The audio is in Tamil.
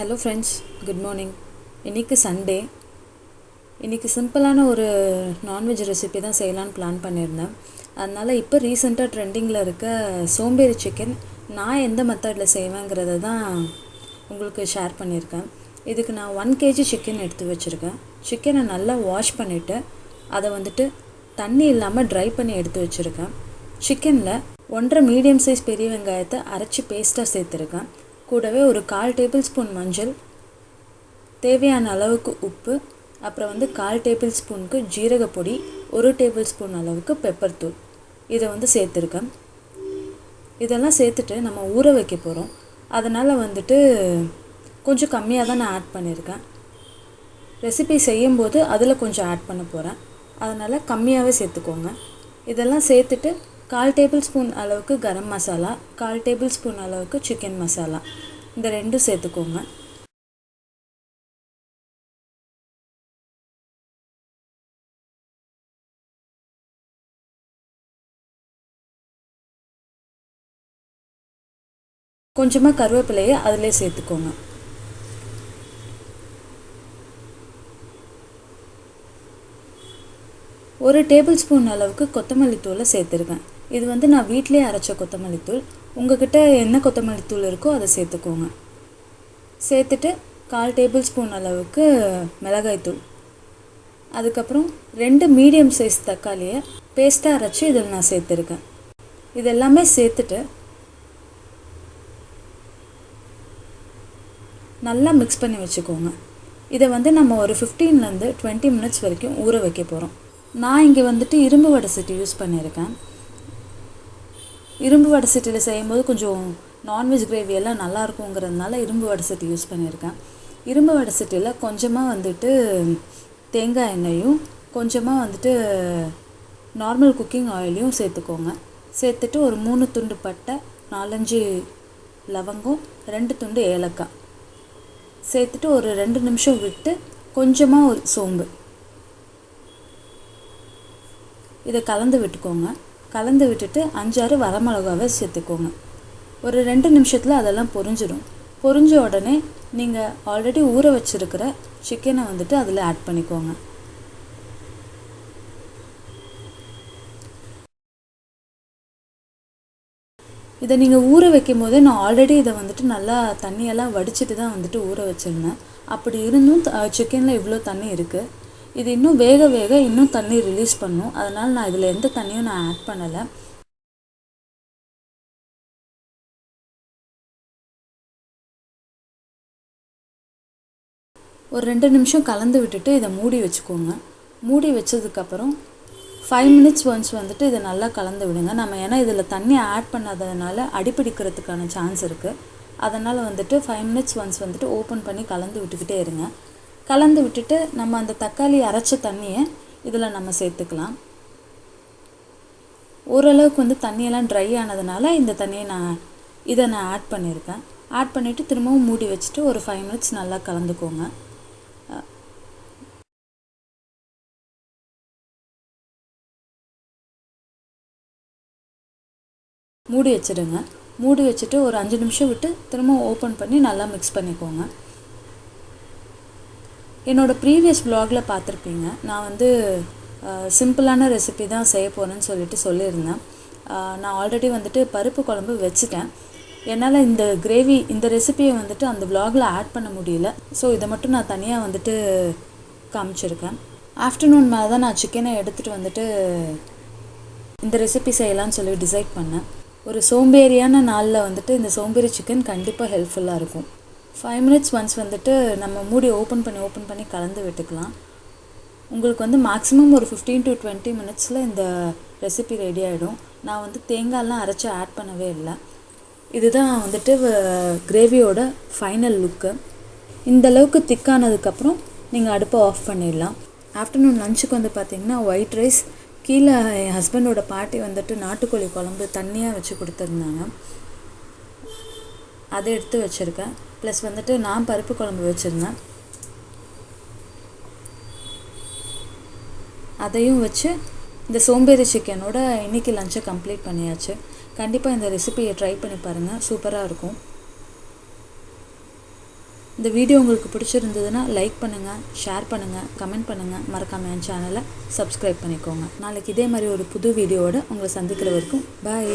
ஹலோ ஃப்ரெண்ட்ஸ் குட் மார்னிங் இன்றைக்கி சண்டே இன்றைக்கி சிம்பிளான ஒரு நான்வெஜ் ரெசிபி தான் செய்யலான்னு பிளான் பண்ணியிருந்தேன். அதனால் இப்போ ரீசெண்டாக ட்ரெண்டிங்கில் இருக்க சோம்பேறி சிக்கன் நான் எந்த மெத்தடில் செய்வேங்கிறத தான் உங்களுக்கு ஷேர் பண்ணியிருக்கேன். இதுக்கு நான் ஒன் கேஜி சிக்கன் எடுத்து வச்சுருக்கேன். சிக்கனை நல்லா வாஷ் பண்ணிவிட்டு அதை வந்துட்டு தண்ணி இல்லாமல் ட்ரை பண்ணி எடுத்து வச்சுருக்கேன். சிக்கனில் ஒன்றரை மீடியம் சைஸ் பெரிய வெங்காயத்தை அரைச்சி பேஸ்ட்டாக சேர்த்துருக்கேன். கூடவே ஒரு கால் டேபிள் ஸ்பூன் மஞ்சள் தேவையான அளவுக்கு உப்பு அப்புறம் வந்து கால் டேபிள் ஸ்பூனுக்கு ஜீரகப்பொடி ஒரு டேபிள் ஸ்பூன் அளவுக்கு பெப்பர் தூள். இதை வந்து சேர்த்துருக்கேன். இதெல்லாம் சேர்த்துட்டு நம்ம ஊற வைக்க போகிறோம் அதனால் வந்துட்டு கொஞ்சம் கம்மியாக தான் நான் ஆட் பண்ணியிருக்கேன் ரெசிபி செய்யும்போது அதில் கொஞ்சம் ஆட் பண்ண போகிறேன் அதனால் கம்மியாகவே சேர்த்துக்கோங்க. இதெல்லாம் சேர்த்துட்டு கால் டேபிள் ஸ்பூன் அளவுக்கு கரம் மசாலா கால் டேபிள் ஸ்பூன் அளவுக்கு சிக்கன் மசாலா. இந்த ரெண்டும் சேர்த்துக்கோங்க. கொஞ்சமாக கருவேப்பிலையை அதிலே சேர்த்துக்கோங்க. ஒரு டேபிள் ஸ்பூன் அளவுக்கு கொத்தமல்லி தூளை சேர்த்துருக்கேன். இது வந்து நான் வீட்டிலே அரைச்ச கொத்தமல்லி தூள். உங்ககிட்ட என்ன கொத்தமல்லி தூள் இருக்கோ அதை சேர்த்துக்கோங்க. சேர்த்துட்டு கால் டேபிள் ஸ்பூன் அளவுக்கு மிளகாய் தூள். அதுக்கப்புறம் ரெண்டு மீடியம் சைஸ் தக்காளியை பேஸ்ட்டாக அரைச்சி இதில் நான் சேர்த்துருக்கேன். இதெல்லாமே சேர்த்துட்டு நல்லா மிக்ஸ் பண்ணி வச்சுக்கோங்க. இதை வந்து நம்ம ஒரு ஃபிஃப்டீன்லேருந்து டுவெண்ட்டி மினிட்ஸ் வரைக்கும் ஊற வைக்க போகிறோம் நான் இங்கே வந்துட்டு இரும்பு வடை சட்டி யூஸ் பண்ணியிருக்கேன். இரும்பு வடை சட்டியில் செய்யும்போது கொஞ்சம் நான்வெஜ் கிரேவி எல்லாம் நல்லா இருக்குங்கிறதுனால இரும்பு வடை சட்டி யூஸ் பண்ணியிருக்கேன். இரும்பு வடை சட்டியில் கொஞ்சமாக வந்துட்டு தேங்காய் எண்ணெயும் கொஞ்சமாக வந்துட்டு நார்மல் குக்கிங் ஆயிலையும் சேர்த்துக்கோங்க. சேர்த்துட்டு ஒரு மூணு துண்டு பட்டை நாலஞ்சு லவங்கம் ரெண்டு துண்டு ஏலக்காய். சேர்த்துட்டு ஒரு ரெண்டு நிமிஷம் விட்டு கொஞ்சமாக ஒரு சோம்பு. இதை கலந்து விட்டுக்கோங்க. கலந்து விட்டுட்டு அஞ்சாறு வரமிளகாவை சேர்த்துக்கோங்க. ஒரு ரெண்டு நிமிஷத்தில் அதெல்லாம் பொரிஞ்சிடும். பொரிஞ்ச உடனே நீங்கள் ஆல்ரெடி ஊற வச்சுருக்கிற சிக்கனை வந்துட்டு அதில் ஆட் பண்ணிக்கோங்க. இதை நீங்கள் ஊற வைக்கும் போதே நான் ஆல்ரெடி இதை வந்துட்டு நல்லா தண்ணியெல்லாம் வடிச்சிட்டு தான் வந்துட்டு ஊற வச்சுருந்தேன். அப்படி இருந்தும் சிக்கனில் இவ்வளோ தண்ணி இருக்குது இது இன்னும் வேக வேக இன்னும் தண்ணி ரிலீஸ் பண்ணும். அதனால் நான் இதில் எந்த தண்ணியும் நான் ஆட் பண்ணலை. ஒரு ரெண்டு நிமிஷம் கலந்து விட்டுட்டு இதை மூடி வச்சுக்கோங்க. மூடி வச்சதுக்கப்புறம் ஃபைவ் மினிட்ஸ் ஒன்ஸ் வந்துட்டு இதை நல்லா கலந்து விடுங்க. நம்ம ஏன்னா இதில் தண்ணி ஆட் பண்ணாததுனால அடிப்பிடிக்கிறதுக்கான சான்ஸ் இருக்குது அதனால் வந்துட்டு ஃபைவ் மினிட்ஸ் ஒன்ஸ் வந்துட்டு ஓப்பன் பண்ணி கலந்து விட்டுக்கிட்டே இருங்க. கலந்து விட்டுட்டு நம்ம அந்த தக்காளி அரைச்ச தண்ணியை இதில் நம்ம சேர்த்துக்கலாம். ஓரளவுக்கு வந்து தண்ணியெல்லாம் ட்ரை ஆனதுனால இந்த தண்ணியை நான் இதை நான் ஆட் பண்ணியிருக்கேன். ஆட் பண்ணிவிட்டு திரும்பவும் மூடி வச்சுட்டு ஒரு ஃபைவ் மினிட்ஸ் நல்லா கலந்துக்கோங்க. மூடி வச்சுடுங்க. மூடி வச்சுட்டு ஒரு அஞ்சு நிமிஷம் விட்டு திரும்ப ஓப்பன் பண்ணி நல்லா மிக்ஸ் பண்ணிக்கோங்க. என்னோடய ப்ரீவியஸ் வ்ளாகில் பார்த்துருப்பீங்க. நான் வந்து சிம்பிளான ரெசிபி தான் செய்ய போகிறேன்னு சொல்லிட்டு சொல்லியிருந்தேன். நான் ஆல்ரெடி வந்துட்டு பருப்பு குழம்பு வச்சுட்டேன். என்னால் இந்த கிரேவி இந்த ரெசிபியை வந்துட்டு அந்த விலாகில் ஆட் பண்ண முடியல. ஸோ இதை மட்டும் நான் தனியாக வந்துட்டு காமிச்சிருக்கேன். ஆஃப்டர்நூன் மேலே தான் நான் சிக்கனை எடுத்துகிட்டு வந்துட்டு இந்த ரெசிபி செய்யலான்னு சொல்லி டிசைட் பண்ணேன். ஒரு சோம்பேறியான நாளில் வந்துட்டு இந்த சோம்பேறி சிக்கன் கண்டிப்பாக ஹெல்ப்ஃபுல்லாக இருக்கும். ஃபைவ் மினிட்ஸ் ஒன்ஸ் வந்துட்டு நம்ம மூடி ஓப்பன் பண்ணி ஓப்பன் பண்ணி கலந்து விட்டுக்கலாம். உங்களுக்கு வந்து மேக்ஸிமம் ஒரு ஃபிஃப்டீன் டு டுவெண்ட்டி மினிட்ஸில் இந்த ரெசிபி ரெடி ஆகிடும் நான் வந்து தேங்காய்லாம் அரைச்சி ஆட் பண்ணவே இல்லை. இதுதான் வந்துட்டு கிரேவியோட ஃபைனல் லுக்கு இந்த அளவுக்கு திக்கானதுக்கப்புறம் நீங்கள் அடுப்பை ஆஃப் பண்ணிடலாம். ஆஃப்டர்நூன் லஞ்சுக்கு வந்து பார்த்திங்கன்னா ஒயிட் ரைஸ் கீழே என் ஹஸ்பண்டோட பாட்டி வந்துட்டு நாட்டுக்கோழி குழம்பு தண்ணியாக வச்சு கொடுத்துருந்தாங்க. அதை எடுத்து வச்சுருக்கேன். ப்ளஸ் வந்துட்டு நான் பருப்பு குழம்பு வச்சுருந்தேன். அதையும் வச்சு இந்த சோம்பேறி சிக்கனோட இன்றைக்கி லஞ்சை கம்ப்ளீட் பண்ணியாச்சு. கண்டிப்பாக இந்த ரெசிபியை ட்ரை பண்ணி பாருங்கள் சூப்பராக இருக்கும். இந்த வீடியோ உங்களுக்கு பிடிச்சிருந்ததுன்னா லைக் பண்ணுங்கள் ஷேர் பண்ணுங்கள் கமெண்ட் பண்ணுங்கள் மறக்காமல் என் சேனலை சப்ஸ்கிரைப் பண்ணிக்கோங்க. நாளைக்கு இதே மாதிரி ஒரு புது வீடியோவோட உங்களை சந்திக்கிற வரைக்கும் பாய்